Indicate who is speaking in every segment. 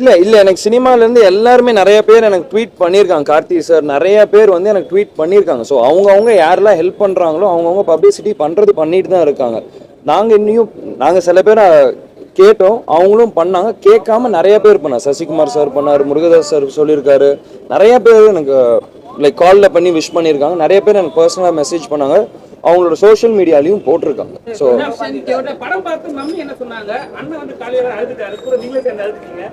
Speaker 1: இல்ல இல்ல எனக்கு சினிமால இருந்து எல்லாருமே நிறைய பேர் எனக்கு ட்வீட் பண்ணியிருக்காங்க கார்த்தி சார் நிறைய பேர் வந்து எனக்கு ட்வீட் பண்ணியிருக்காங்க ஸோ அவங்கவுங்க யாரெல்லாம் ஹெல்ப் பண்றாங்களோ அவங்கவுங்க பப்ளிசிட்டி பண்றது பண்ணிட்டு தான் இருக்காங்க. நாங்க இன்னும் நாங்க சில பேர் கேட்டோம். அவங்களும் பண்ணாங்க. கேட்காம நிறைய பேர் பண்ணாங்க. சசிகுமார் சார் பண்ணாரு முருகதாஸ் சார் சொல்லியிருக்காரு. நிறைய பேர் எனக்கு லைக் காலில் பண்ணி விஷ் பண்ணியிருக்காங்க நிறைய பேர் எனக்கு பர்சனலாக மெசேஜ் பண்ணாங்க. அவங்களோட சோஷியல் மீடியாலையும் போட்டிருக்காங்க. ஸோ
Speaker 2: படம் பார்த்து அழுதுட்டீங்க.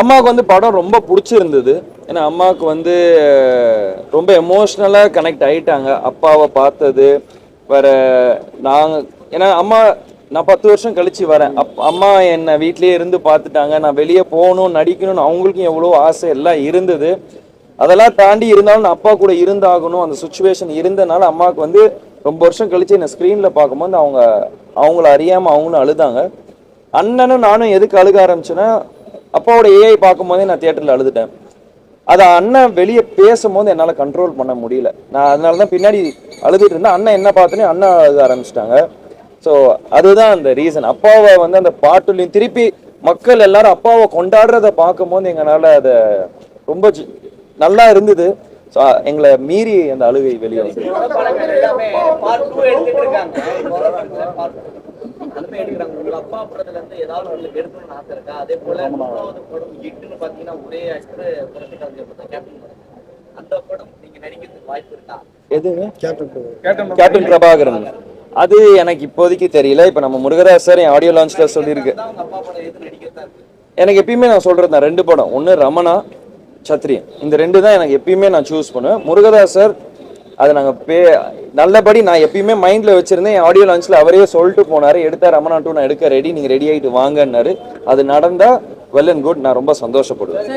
Speaker 1: அம்மாவுக்கு வந்து படம் ரொம்ப பிடிச்சிருந்தது. ஏன்னா அம்மாவுக்கு வந்து ரொம்ப எமோஷ்னலாக கனெக்ட் ஆயிட்டாங்க. அப்பாவை பார்த்தது வேற நாங்கள் ஏன்னா அம்மா நான் பத்து வருஷம் கழிச்சு வரேன். அப் அம்மா என்னை வீட்லயே இருந்து பார்த்துட்டாங்க. நான் வெளியே போகணும் நடிக்கணும்னு அவங்களுக்கும் எவ்வளோ ஆசை எல்லாம் இருந்தது. அதெல்லாம் தாண்டி இருந்தாலும் நான் அப்பா கூட இருந்தாகணும். அந்த சுச்சுவேஷன் இருந்தனால அம்மாவுக்கு வந்து ரொம்ப வருஷம் கழிச்சு என்னை ஸ்க்ரீனில் பார்க்கும்போது அவங்க அவங்கள அறியாமல் அவங்களும் அழுதாங்க. அண்ணனும் நானும் எதுக்கு அழுக ஆரம்பிச்சேன்னா அப்பாவோட ஏஐ பார்க்கும்போதே நான் தேட்டரில் அழுதுட்டேன். அதை அண்ணன் வெளியே பேசும்போது என்னால் கண்ட்ரோல் பண்ண முடியல. நான் அதனால தான் பின்னாடி அழுதுட்டு இருந்தேன். அண்ணன் என்ன பார்த்தோன்னே அண்ணன் அழுக ஆரம்பிச்சிட்டாங்க. ஸோ அதுதான் அந்த ரீசன் அப்பாவை வந்து அந்த பாட்டுலையும் திருப்பி மக்கள் எல்லாரும் அப்பாவை கொண்டாடுறத பார்க்கும்போது எங்களால் அதை ரொம்ப நல்லா இருந்தது. ஸோ எங்களை மீறி அந்த அழுகை வெளியே வந்து
Speaker 3: கேப்டன் படம் அந்த படம் நீங்க நடிக்கிறதுக்கு வாய்ப்பு இருக்கா?
Speaker 1: எதுங்க?
Speaker 2: கேப்டன்
Speaker 1: கேப்டன் பிரபாகரன் அது எனக்கு இப்போதைக்கு தெரியல. இப்போ நம்ம முருகராஜ் சார் என் ஆடியோ லான்ச்சில் சொல்லியிருக்கு. எனக்கு எப்பயுமே நான் சொல்றது ரெண்டு படம். ஒன்று ரமணா சத்ரியன் இந்த ரெண்டு தான் எனக்கு எப்பயுமே நான் சூஸ் பண்ணுவேன். முருகதாஸ் சார் அதை நாங்கள் பே நல்லபடி நான் எப்பயுமே மைண்டில் வச்சுருந்தேன். என் ஆடியோ லான்ச்சில் அவரே சொல்லிட்டு போனார். எடுத்தார் ரமணா டூ நான் எடுக்க ரெடி நீங்கள் ரெடி ஆகிட்டு வாங்கன்னாரு. அது நடந்தால் வெல் அண்ட் குட் நான் ரொம்ப சந்தோஷப்படுவேன்.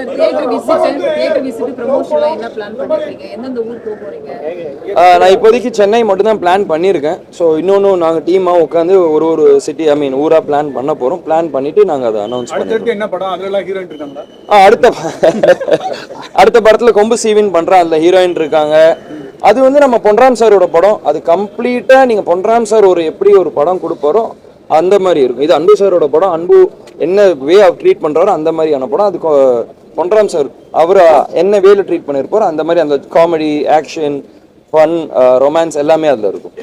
Speaker 1: நான் இப்போதைக்கு சென்னை மட்டும் தான் பிளான் பண்ணியிருக்கேன் ஸோ இன்னொன்று நாங்கள் டீமாக உட்காந்து ஒரு ஒரு சிட்டி ஐ மீன் ஊராக பிளான் பண்ண போகிறோம் பிளான் பண்ணிவிட்டு நாங்கள் அதை அனௌன்ஸ் பண்ணிடுறோம்.
Speaker 2: அடுத்தடுத்து என்ன படம்? அதுல எல்லாம் ஹீரோயின் இருக்காங்களா?
Speaker 1: ஆ, அடுத்த அடுத்த படத்துல கொம்பு சீவின் பண்றேன். அதுல ஹீரோயின் இருக்காங்க. அது வந்து நம்ம பொன்ராம் சாரோட படம். அது கம்ப்ளீட்டா நீங்க பொன்ராம் சார் ஒரு எப்படி ஒரு படம் கொடுப்பாரோ அந்த மாதிரி இருக்கும். இது அன்பு சாரோட படம். அன்பு என்ன வே ஆஃப் ட்ரீட் பண்றாரோ அந்த மாதிரியான படம். அது பொன்ராம் சார் அவர் என்ன வேல ட்ரீட் பண்ணியிருப்பாரோ அந்த மாதிரி அந்த காமெடி ஆக்ஷன் ஃபன் ரொமான்ஸ் எல்லாமே அதுல இருக்கும்.